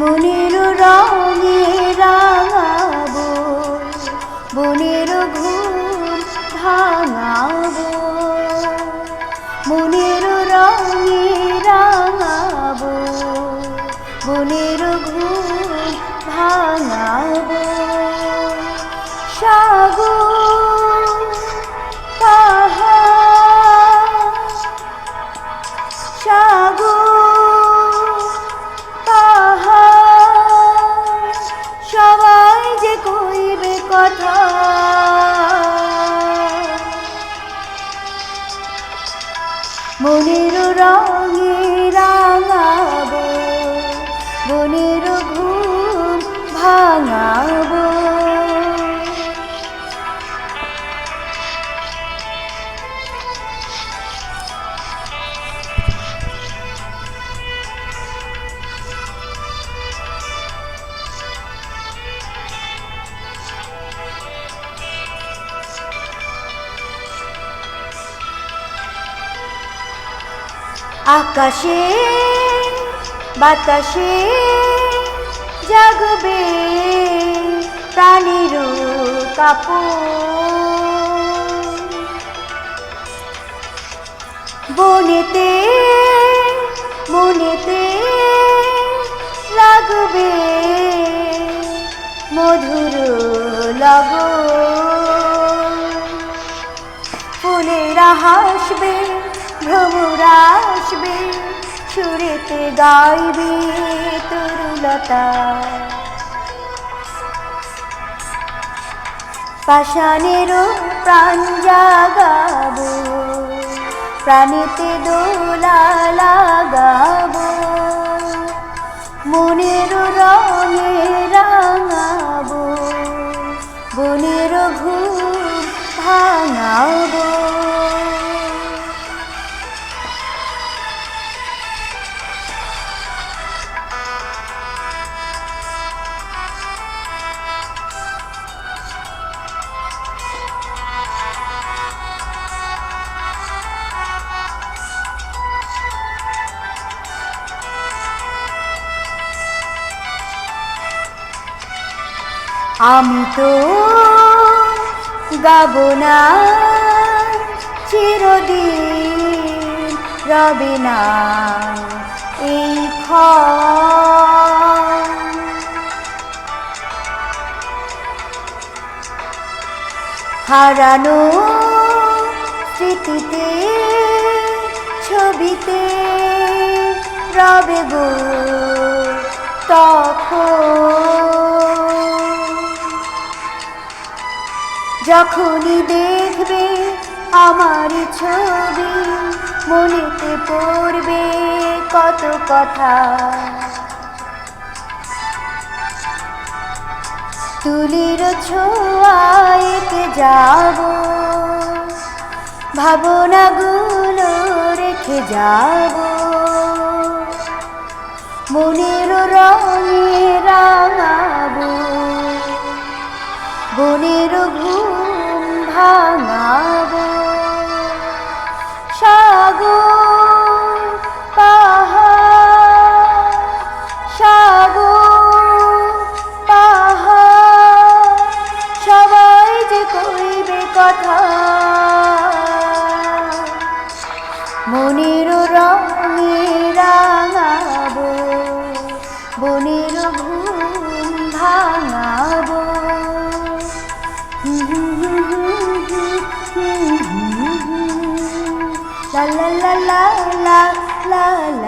মনের রঙে রাঙাব বনের ঘুম ভাঙাব মনের রঙে রাঙাব বনের ঘুম ভাঙাবো। মনের রঙে আকাশে বাতাসে জাগবে প্রাণীর কাপড়। বনেতে মনেতে লাগবে মধুর লগন ফুলেরা হাসবে ভ্রমরা আসবে সুরেতে গাইবে তরুলতা। পাষাণেরও প্রাণ জাগাবো প্রাণেতে দোলা লাগাবো। মনের রঙে আমি তো গাব না, চিরদিন রবে না এই ক্ষণ। হারানো স্মৃতিতে, ছবিতে রবে গো তখন। যখনই দেখবে আমার ছবি মনেতে পড়বে কত কথা। তুলির ছোঁয়ায় কে যাব? ভাবনাগুলো রেখে যাব। মনের রঙে la la la la la la